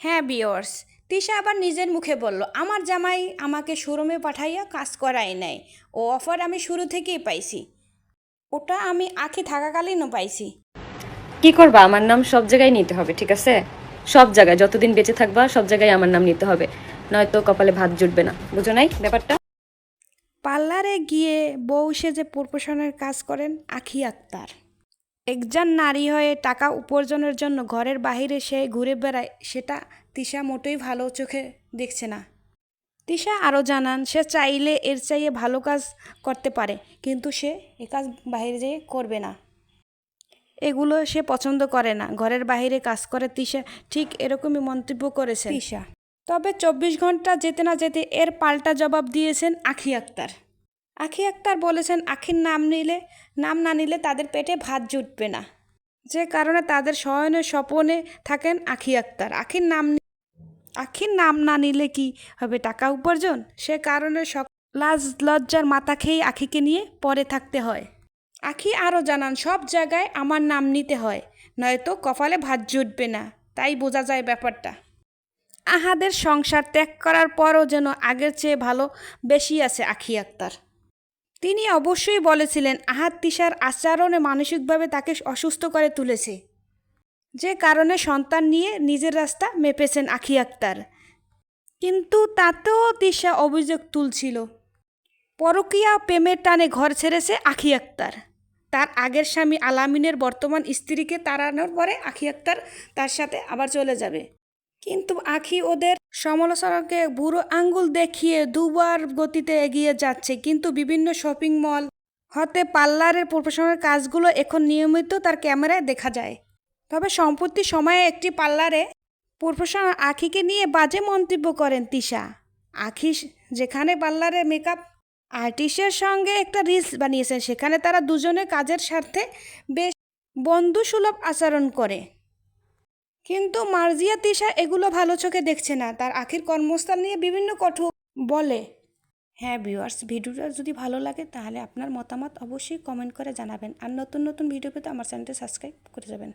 হ্যাঁ বিয়র্স তিশা আবার নিজের মুখে বলল আমার জামাই আমাকে শোরুমে পাঠাইয়া কাজ করাই নাই ও অফার আমি শুরু থেকেই পাইছি। ওটা আমি আখি থাকাকালীনও পাইছি। কি করবা? আমার নাম সব জায়গায় নিতে হবে ঠিক আছে? সব জায়গায় যতদিন বেঁচে থাকবা সব জায়গায় আমার নাম নিতে হবে। নয়তো কপালে ভাত জুটবে না। বুঝো নাই ব্যাপারটা? পার্লারে গিয়ে বউ সেজে প্রফেশনের কাজ করেন আখি আক্তার একজন নারী হয়ে টাকা উপার্জনের জন্য ঘরের বাইরে সে ঘুরে বেড়ায় সেটা তিশা মোটেই ভালো চোখে দেখছে না। তিশা আরও জানান সে চাইলে এর চাইয়ে ভালো কাজ করতে পারে কিন্তু সে এ কাজ বাইরে যেয়ে করবে না। এগুলো সে পছন্দ করে না। ঘরের বাইরে কাজ করে তিশা ঠিক এরকমই মন্তব্য করেছে তিশা। তবে চব্বিশ ঘণ্টা যেতে না যেতে এর পাল্টা জবাব দিয়েছেন আখি আক্তার। আখি আক্তার বলেছেন, আখির নাম নিলে, নাম না নিলে তাদের পেটে ভাত জুটবে না। যে কারণে তাদের শয়নে, স্বপনে থাকেন আখি আক্তার। আখির নাম আখির নাম না নিলে কি হবে টাকা উপার্জন? সে কারণে সক লাজ, লজ্জার মাথা খেয়ে আখিকে নিয়ে পরে থাকতে হয়। আখি আরও জানান, সব জায়গায় আমার নাম নিতে হয়, নয়তো কপালে ভাত জুটবে না। তাই বোঝা যায় ব্যাপারটা। আহাদের সংসার ত্যাগ করার পরও যেন আগের চেয়ে ভালো বেশি আছে আখি আক্তার। তিনি অবশ্যই বলেছিলেন, আহাত তিশার আচরণে মানসিকভাবে তাকে অসুস্থ করে তুলেছে। যে কারণে সন্তান নিয়ে নিজের রাস্তা মেপেছেন আখি আক্তার। কিন্তু তাতেও তিশা অভিযোগ তুলছিল। পরকীয়া প্রেমের টানে ঘর ছেড়েছে আখি আক্তার। তার আগের স্বামী আলামিনের বর্তমান স্ত্রীকে তাড়ানোর পরে আখি আক্তার তার সাথে আবার চলে যাবে। কিন্তু আখি ওদের সমালোচনাকে বুড়ো আঙ্গুল দেখিয়ে দুবার গতিতে এগিয়ে যাচ্ছে। কিন্তু বিভিন্ন শপিং মল, হতে পার্লারের প্রফেশনাল কাজগুলো এখন নিয়মিত তার ক্যামেরায় দেখা যায়। তবে সম্প্রতি সময়ে একটি পার্লারে প্রফেশনাল আখিকে নিয়ে বাজে মন্তব্য করেন তিশা। আখি যেখানে পার্লারে মেকআপ আর্টিস্টের সঙ্গে একটা রিলস বানিয়েছেন, সেখানে তারা দুজনে কাজের স্বার্থে বেশ বন্ধুসুলভ আচরণ করে। কিন্তু মার্জিয়া তিশা এগুলো ভালো চোখে দেখছে না। তার আখির কর্মস্থল নিয়ে বিভিন্ন কঠোর বলে। হ্যাঁ ভিউয়ার্স, ভিডিওটা যদি ভালো লাগে তাহলে আপনার মতামত অবশ্যই কমেন্ট করে জানাবেন। আর নতুন নতুন ভিডিও পেতে আমার চ্যানেলটি সাবস্ক্রাইব করে যাবেন।